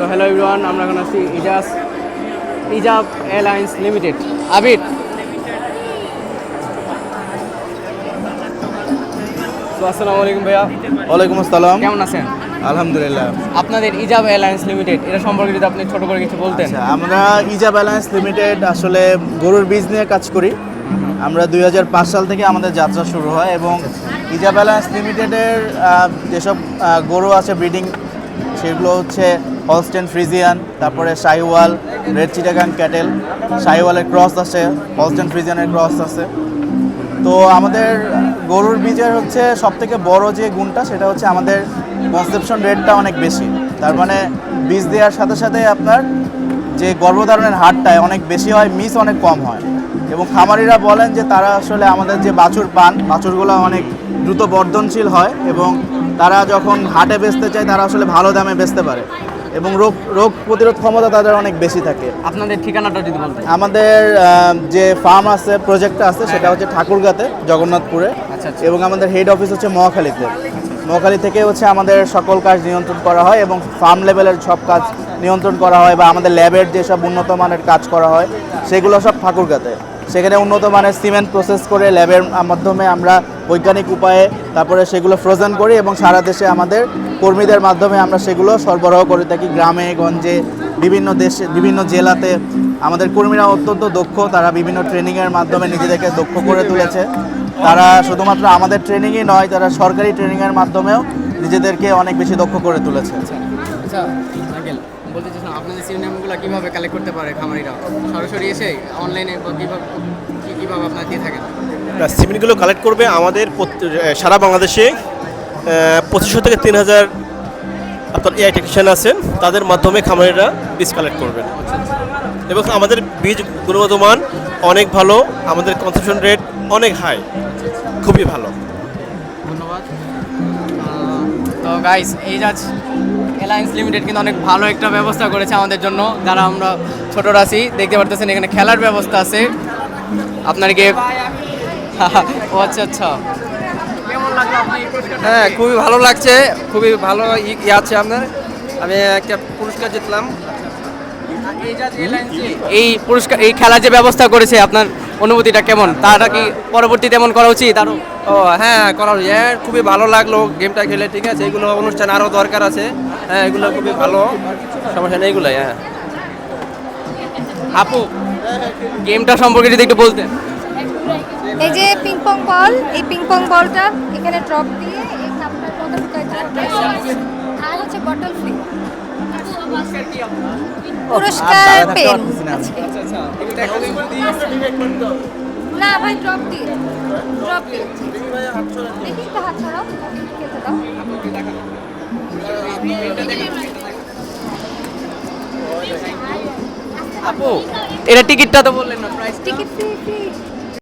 তো hello everyone আমরা এখন আছি ইজাজ ইজাব এয়ারলাইন্স লিমিটেড আবির। তো আসসালামু আলাইকুম ভাইয়া। ওয়ালাইকুম আসসালাম। কেমন আছেন? আলহামদুলিল্লাহ। আপনাদের ইজাব এয়ারলাইন্স লিমিটেড এটা সম্পর্কে যদি আপনি ছোট করে কিছু বলতেন। আচ্ছা আমরা ইজা ব্যালেন্স লিমিটেড আসলে গরুর বীজ নিয়ে কাজ করি। আমরা দুই হাজার পাঁচ সাল থেকে আমাদের যাত্রা শুরু হয় এবং ইজা ব্যালেন্স লিমিটেডের যেসব গরু আছে ব্রিডিং সেগুলো হচ্ছে হলস্টেন ফ্রিজিয়ান, তারপরে শাহিওয়াল রেড চিটাগাং ক্যাটেল। সাইওয়ালের ক্রস আছে হলস্টেন ফ্রিজিয়ানের ক্রস আছে। তো আমাদের গরুর বীজের হচ্ছে সব থেকে বড় যে গুণটা, সেটা হচ্ছে আমাদের কনসেপশন রেটটা অনেক বেশি। তার মানে বীজ দেওয়ার সাথে সাথে আপনার যে গর্ভধারণের হারটা অনেক বেশি হয় মিস অনেক কম হয়। এবং খামারিরা বলেন যে তারা আসলে আমাদের যে বাছুর পান, বাছুরগুলো অনেক দ্রুত বর্ধনশীল হয় এবং তারা যখন হাটে বেচতে চায়, তারা আসলে ভালো দামে বেচতে পারে। এবং রোগ রোগ প্রতিরোধ ক্ষমতা তাদের অনেক বেশি থাকে। আপনাদের ঠিকানাটা যদি বলতেন। আমাদের যে ফার্ম আছে প্রজেক্টটা আছে সেটা হচ্ছে ঠাকুরগাতে জগন্নাথপুরে। আচ্ছা, আচ্ছা। এবং আমাদের হেড অফিস হচ্ছে মহাখালীতে। মহাখালী থেকে হচ্ছে আমাদের সকল কাজ নিয়ন্ত্রণ করা হয় এবং ফার্ম লেভেলের সব কাজ নিয়ন্ত্রণ করা হয় বা আমাদের ল্যাবের যেসব উন্নত মানের কাজ করা হয় সেগুলো সব ঠাকুরগাতে। সেখানে উন্নত মানের সিমেন্ট প্রসেস করে ল্যাবের মাধ্যমে আমরা বৈজ্ঞানিক উপায়ে তারপরে সেগুলো ফ্রোজেন করি এবং সারা দেশে আমাদের কর্মীদের মাধ্যমে আমরা সেগুলো সরবরাহ করে থাকি গ্রামে, গঞ্জে, বিভিন্ন দেশে, বিভিন্ন জেলাতে। আমাদের কর্মীরা অত্যন্ত দক্ষ, তারা বিভিন্ন ট্রেনিংয়ের মাধ্যমে নিজেদেরকে দক্ষ করে তুলেছে। তারা শুধুমাত্র আমাদের ট্রেনিংই নয়, তারা সরকারি ট্রেনিংয়ের মাধ্যমেও নিজেদেরকে অনেক বেশি দক্ষ করে তুলেছে। আচ্ছা আঙ্কেল। বলতে চাচ্ছিলাম আপনাদের সিনেমাগুলো কীভাবে কালেক্ট করতে পারে খামারিরা? সরাসরি এসে অনলাইনে কীভাবে কী কীভাবে আপনারা দিয়ে থাকেন? সিমেন্টগুলো কালেক্ট করবে আমাদের সারা বাংলাদেশে। পঁচিশশো থেকে তিন হাজার আপনার এআই টেকনিশিয়ান আছেন। তাদের মাধ্যমে খামারিরা বীজ কালেক্ট করবেন। এবং আমাদের বীজ গুণগত মান অনেক ভালো আমাদের কনসেপশন রেট অনেক হাই খুবই ভালো। ধন্যবাদ। তো গাইস এই যাচ অ্যালায়েন্স লিমিটেড কিন্তু অনেক ভালো একটা ব্যবস্থা করেছে আমাদের জন্য। যারা আমরা ছোটরা আছি দেখতে পারতেছেন এখানে খেলার ব্যবস্থা আছে। আপনার কি ও আচ্ছা আচ্ছা। হ্যাঁ খুবই ভালো লাগছে। খুবই ভালো ই আছে আপনার। আমি একটা পুরস্কার জিতলাম। এই পুরস্কার এই খেলার যে ব্যবস্থা করেছে আপনার অনুভূতিটা কেমন? তাটা কি পরবর্তীতে এমন করা উচিত? আরও ও হ্যাঁ করা হ্যাঁ খুবই ভালো লাগল গেমটা খেলে ঠিক আছে? এগুলো অনুষ্ঠান আরও দরকার আছে। হ্যাঁ এগুলো খুবই ভালো। সমস্যা নেই এগুলোই হ্যাঁ। আপু গেমটা সম্পর্কে যদি একটু বলতেন। এই যে পিং পং বল এই পিং পং বলটা এখানে ড্রপ দিয়ে এই কাপটার মধ্যে ঢুকাইতে আর হচ্ছে বটল ফ্রি পুরস্কার পেন। না ভাই ড্রপ দিয়ে ড্রপ দিয়ে। দেখি তো হাত ছড়াও খেলতে দাও। আপু এটা টিকিটটা তো বললেন না প্রাইস টিকিট ফ্রি ফ্রি।